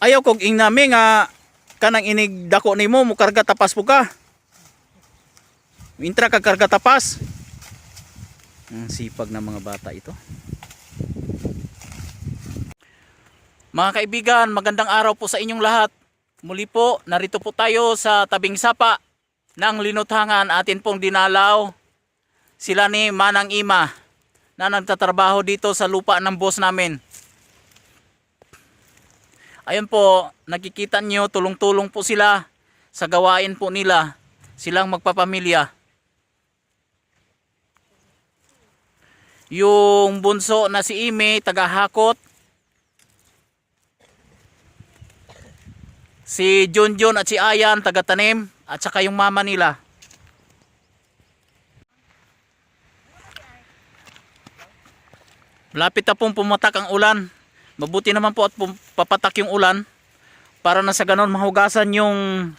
Ayaw kog ing nami nga kanang inig dako nimo mo karga tapas po ka. Intra ka karga tapas. Ang sipag ng mga bata ito. Mga kaibigan, magandang araw po sa inyong lahat. Muli po, narito po tayo sa tabing sapa ng linuthangan atin pong dinalaw. Sila ni Manang Ima na nagtatrabaho dito sa lupa ng boss namin. Ayun po, nakikita nyo, tulong-tulong po sila sa gawain po nila. Silang magpapamilya. Yung bunso na si Ime, tagahakot. Si Junjun at si Ayan, taga-tanim. At saka yung mama nila. Malapit na pong pumatak ang ulan. Mabuti naman po at papatak yung ulan para na sa ganon mahugasan yung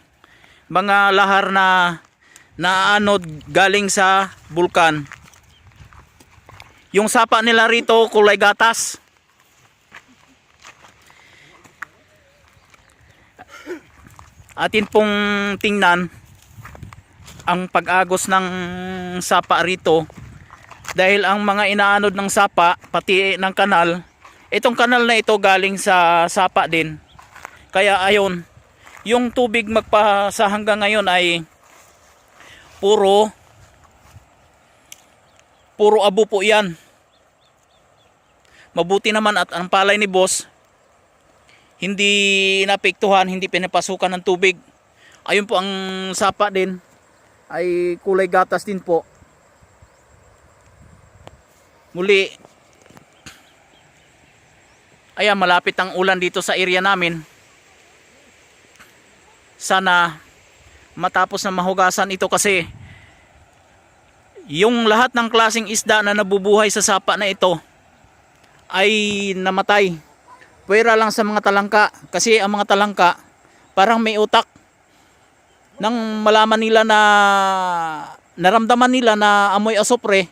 mga lahar na naanod galing sa bulkan. Yung sapa nila rito kulay gatas. Atin pong tingnan ang pag-agos ng sapa rito dahil ang mga inaanod ng sapa pati ng kanal itong kanal na ito galing sa sapa din. Kaya ayon yung tubig magpa sa hanggang ngayon ay puro puro abo po yan. Mabuti naman at ang palay ni boss hindi napektuhan hindi pinapasukan ng tubig. Ayun po ang sapa din. Ay kulay gatas din po. Muli ayan malapit ang ulan dito sa area namin sana matapos na mahugasan ito kasi yung lahat ng klaseng isda na nabubuhay sa sapa na ito ay namatay pwera lang sa mga talangka kasi ang mga talangka parang may utak nang malaman nila na naramdaman nila na amoy asopre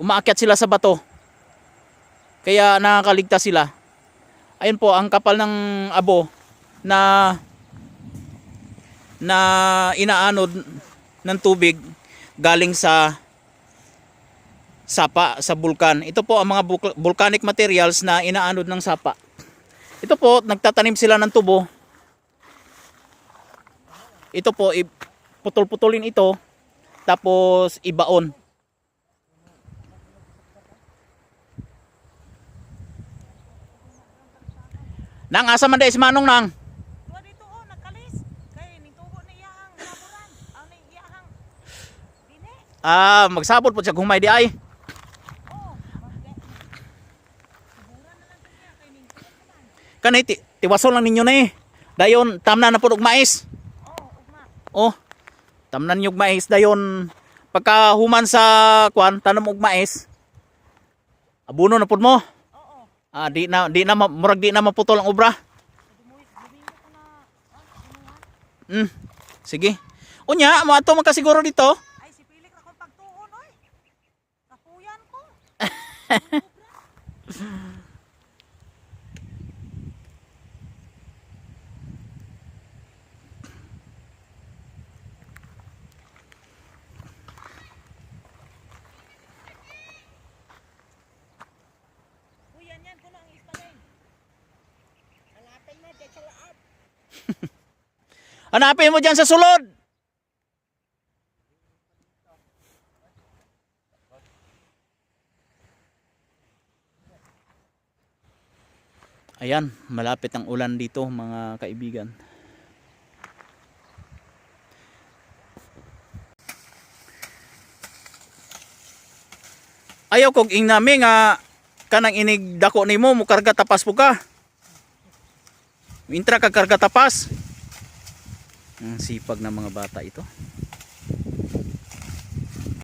umaakyat sila sa bato. Kaya nakakaligtas sila. Ayun po ang kapal ng abo na na inaanod ng tubig galing sa sapa sa bulkan. Ito po ang mga volcanic materials na inaanod ng sapa. Ito po, nagtatanim sila ng tubo. Ito po, putol-putulin ito, tapos ibaon. Nang asa man dai si Manong nang. Tuwa dito oh, nagkalis. Kay ning tubo ni iyahang laboran. Aw ni iyahang dine. Ah, magsabot po siya humay di ay. Oh. Kanay ti tiwason lang ninyo na eh. Dayon tamna na po og mais. Oh. Oh. Tamnan yung mais dayon pagka human sa kwan tanom og mais. Abuno na pud mo. Ah, di na di na murag di na maputol ang obra. Ko inuha. Sige. Unya, mo ato magkasiguro dito. Ay si Pilik ra kong pagtuon oy. Kapuyan ko. Kuyan yan kuno ang ispalay. Hanapin mo dyan sa laab. Hanapin mo diyan sa sulod. Ayan, malapit ang ulan dito mga kaibigan. Ayaw kog ing nami nga kanang inig dako nimo mo karga tapas po ka. Intra ka karga tapas. Ang sipag ng mga bata ito.